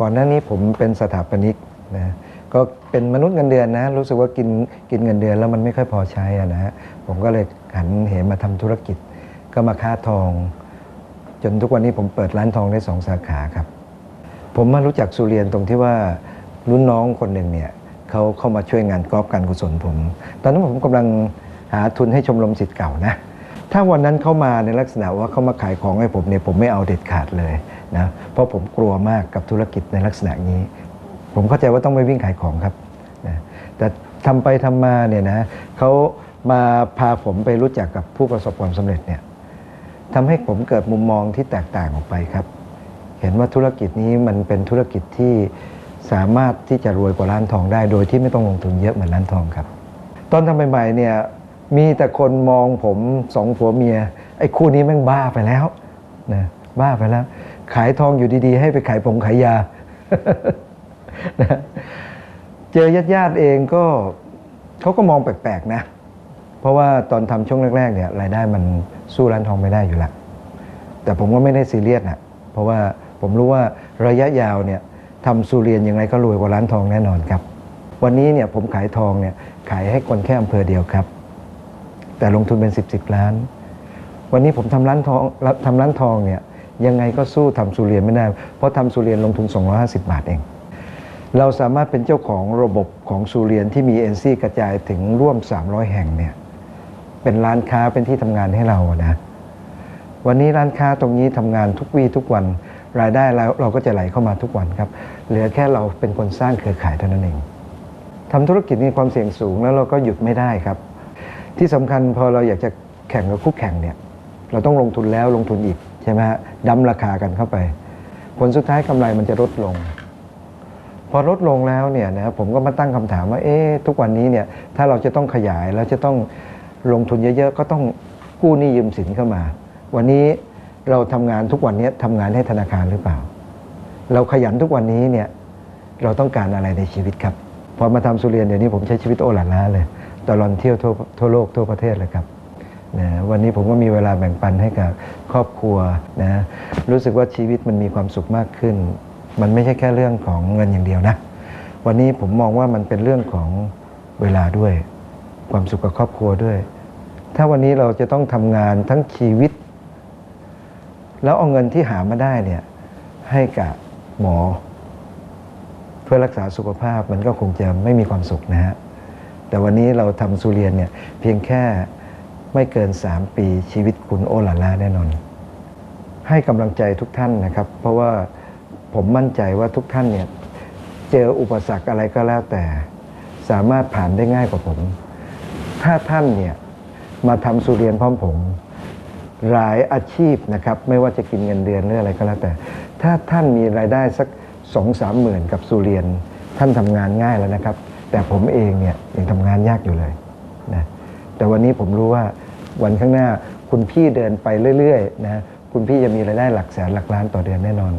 ก่อนหน้านี้ผมเป็นสถาปนิกนะก็เป็นมนุษย์เงินเดือนนะ รู้สึกว่ากินกินเงินเดือนแล้วมันไม่ค่อยพอใช้อะนะฮะผมก็เลยหันเหมาทำธุรกิจ ก็มาค้าทอง จนทุกวันนี้ผมเปิดร้านทองได้สองสาขาครับ ผมมารู้จักสุเรียนตรงที่ว่ารุ่นน้องคนหนึ่งเนี่ยเขาเข้ามาช่วยงานกอล์ฟการกุศลผม ตอนนั้นผมกำลังหาทุนให้ชมรมสิทธิ์เก่านะถ้าวันนั้นเข้ามาในลักษณะว่าเขามาขายของให้ผมเนี่ยผมไม่เอาเด็ดขาดเลย นะเพราะผมกลัวมากกับธุรกิจในลักษณะนี้ ผมเข้าใจว่าต้องไปวิ่งขายของครับนะแต่ทำไปทำมาเนี่ยนะเขามาพาผมไปรู้จักกับผู้ประสบความสำเร็จเนี่ยทำให้ผมเกิดมุมมองที่แตกต่างออกไปครับ เห็นว่าธุรกิจนี้มันเป็นธุรกิจที่สามารถที่จะรวยกว่าร้านทองได้ โดยที่ไม่ต้องลงทุนเยอะเหมือนร้านทองครับ ตอนทำใหม่ๆเนี่ยมีแต่คนมองผมสองผัวเมีย ไอ้คู่นี้แม่งบ้าไปแล้วนะบ้าไปแล้ว ขายทองอยู่ดีๆ ให้ไปขายผงขายยานะเจอญาติๆเองก็เขาก็มองแปลกๆนะ เพราะว่าตอนทำช่วงแรกๆเนี่ยรายได้มันสู้ร้านทองไม่ได้อยู่แล้วแต่ผมก็ไม่ได้ซีเรียสนะเพราะว่าผมรู้ว่าระยะยาวเนี่ยทำสุเรียนยังไงก็รวยกว่าร้านทองแน่นอนครับ วันนี้เนี่ยผมขายทองเนี่ยขายให้คนแค่อำเภอเดียวครับ แต่ลงทุนเป็น 10บสล้าน วันนี้ผมทำร้านทองทำร้านทองเนี่ย ยังไงก็สู้ทำสุเรียนไม่ได้ เพราะทำสุเรียนลงทุน 250 บาทเอง เราสามารถเป็นเจ้าของระบบของสุเรียนที่มีเอ็นซีกระจายถึงร่วม 300 แห่งเนี่ยเป็นร้านค้าเป็นที่ทำงานให้เราอะนะวันนี้ร้านค้าตรงนี้ทำงานทุกวี่ทุกวันรายได้เราเราก็จะไหลเข้ามาทุกวันครับ เหลือแค่เราเป็นคนสร้างเครือข่ายเท่านั้นเองทำธุรกิจมีความเสี่ยงสูงแล้วเราก็หยุดไม่ได้ครับ ที่สำคัญพอเราอยากจะแข่งกับคู่แข่งเนี่ยเราต้องลงทุนแล้วลงทุนอีก ใช่ไหมฮะดั้มราคากันเข้าไป ผลสุดท้ายกำไรมันจะลดลง พอลดลงแล้วเนี่ยนะผมก็มาตั้งคำถามว่าเอ๊ะทุกวันนี้เนี่ยถ้าเราจะต้องขยายแล้วจะต้องลงทุนเยอะๆ ก็ต้องกู้หนี้ยืมสินเข้ามา วันนี้เราทำงานทุกวันนี้ทำงานให้ธนาคารหรือเปล่า เราขยันทุกวันนี้เนี่ยเราต้องการอะไรในชีวิตครับ พอมาทำสุเรียนเดี๋ยวนี้ผมใช้ชีวิตโอหลาล้าเลยตลอดเที่ยวทั่วทั่วโลกทั่วประเทศเลยครับ นะวันนี้ผมก็มีเวลาแบ่งปันให้กับครอบครัวนะรู้สึกว่าชีวิตมันมีความสุขมากขึ้น มันไม่ใช่แค่เรื่องของเงินอย่างเดียวนะ วันนี้ผมมองว่ามันเป็นเรื่องของเวลาด้วย ความสุขกับครอบครัวด้วย ถ้าวันนี้เราจะต้องทำงานทั้งชีวิต แล้วเอาเงินที่หามาได้เนี่ยให้กับหมอ เพื่อรักษาสุขภาพมันก็คงจะไม่มีความสุขนะฮะแต่วันนี้เราทำสุเรียนเนี่ยเพียงแค่ ไม่เกิน 3 ปีชีวิตคุณโอลาลาแน่นอน ให้กำลังใจทุกท่านนะครับ เพราะว่าผมมั่นใจว่าทุกท่านเนี่ยเจออุปสรรคอะไรก็แล้วแต่ สามารถผ่านได้ง่ายกว่าผม ถ้าท่านเนี่ยมาทำสุเรียนพร้อมผมหลายอาชีพนะครับ ไม่ว่าจะกินเงินเดือนหรืออะไรก็แล้วแต่ ถ้าท่านมีรายได้สักสองสามหมื่นกับสุเรียน ท่านทำงานง่ายแล้วนะครับ แต่ผมเองเนี่ยยังทำงานยากอยู่เลยนะ แต่วันนี้ผมรู้ว่าวันข้างหน้าคุณพี่เดินไปเรื่อยๆนะคุณพี่จะมีรายได้หลักแสนหลักล้านต่อเดือนแน่นอน